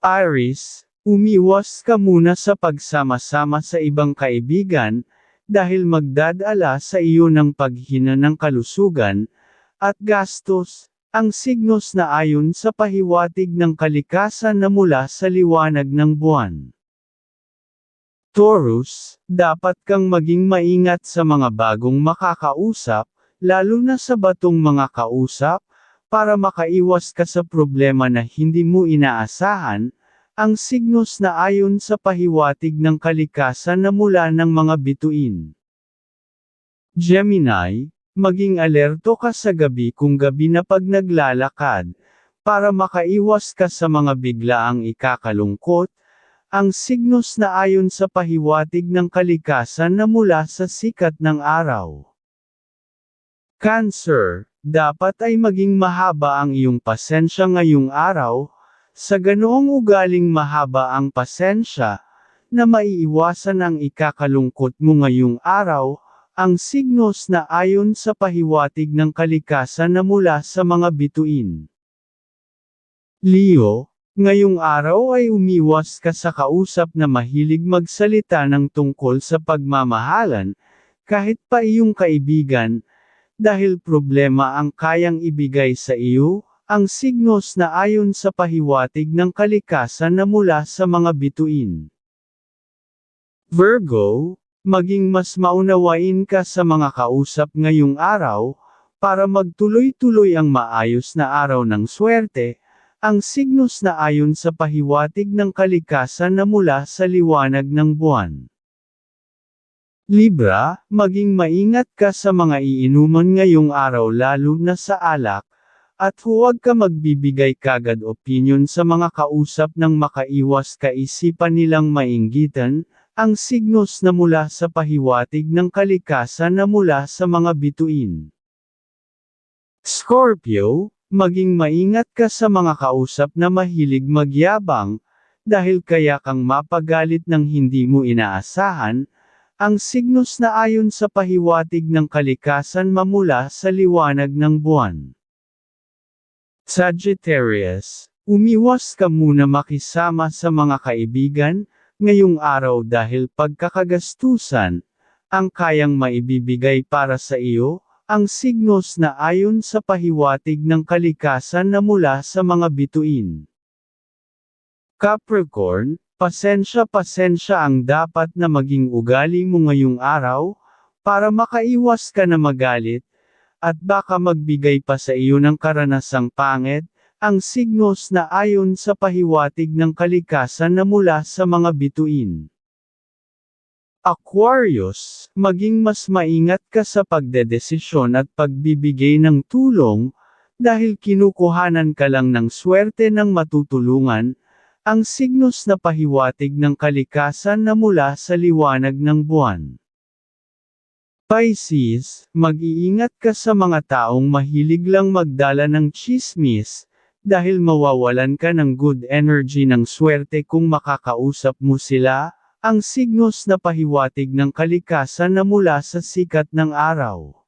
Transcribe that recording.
Iris, umiwas ka muna sa pagsama-sama sa ibang kaibigan, dahil magdadala sa iyo ng paghina ng kalusugan, at gastos, ang signos na ayon sa pahiwatig ng kalikasan na mula sa liwanag ng buwan. Taurus, dapat kang maging maingat sa mga bagong makakausap, lalo na sa batong mga kausap, para makaiwas ka sa problema na hindi mo inaasahan, ang signos na ayon sa pahiwatig ng kalikasan na mula ng mga bituin. Gemini, maging alerto ka sa gabi kung gabi na pag naglalakad, para makaiwas ka sa mga biglaang ikakalungkot, ang signos na ayon sa pahiwatig ng kalikasan na mula sa sikat ng araw. Cancer, dapat ay maging mahaba ang iyong pasensya ngayong araw, sa ganoong ugaling mahaba ang pasensya, na maiiwasan ang ikakalungkot mo ngayong araw, ang signos na ayon sa pahiwatig ng kalikasan na mula sa mga bituin. Leo, ngayong araw ay umiwas ka sa kausap na mahilig magsalita ng tungkol sa pagmamahalan, kahit pa iyong kaibigan, dahil problema ang kayang ibigay sa iyo, ang signos na ayon sa pahiwatig ng kalikasan na mula sa mga bituin. Virgo, maging mas maunawain ka sa mga kausap ngayong araw, para magtuloy-tuloy ang maayos na araw ng swerte, ang signos na ayon sa pahiwatig ng kalikasan na mula sa liwanag ng buwan. Libra, maging maingat ka sa mga iinuman ngayong araw lalo na sa alak, at huwag ka magbibigay kagad opinyon sa mga kausap ng makaiwas kaisipan nilang mainggitan, ang signos na mula sa pahiwatig ng kalikasan na mula sa mga bituin. Scorpio, maging maingat ka sa mga kausap na mahilig magyabang, dahil kaya kang mapagalit ng hindi mo inaasahan, ang signos na ayon sa pahiwatig ng kalikasan mamula sa liwanag ng buwan. Sagittarius, umiwas ka muna makisama sa mga kaibigan, ngayong araw dahil pagkakagastusan, ang kayang maibibigay para sa iyo, ang signos na ayon sa pahiwatig ng kalikasan na mula sa mga bituin. Capricorn, pasensya-pasensya ang dapat na maging ugali mo ngayong araw, para makaiwas ka na magalit, at baka magbigay pa sa iyo ng karanasang pangit, ang signos na ayon sa pahiwatig ng kalikasan na mula sa mga bituin. Aquarius, maging mas maingat ka sa pagdedesisyon at pagbibigay ng tulong, dahil kinukuhanan ka lang ng swerte ng matutulungan, ang signos na pahiwatig ng kalikasan na mula sa liwanag ng buwan. Pisces, mag-iingat ka sa mga taong mahilig lang magdala ng chismis, dahil mawawalan ka ng good energy ng swerte kung makakausap mo sila, ang signos na pahiwatig ng kalikasan na mula sa sikat ng araw.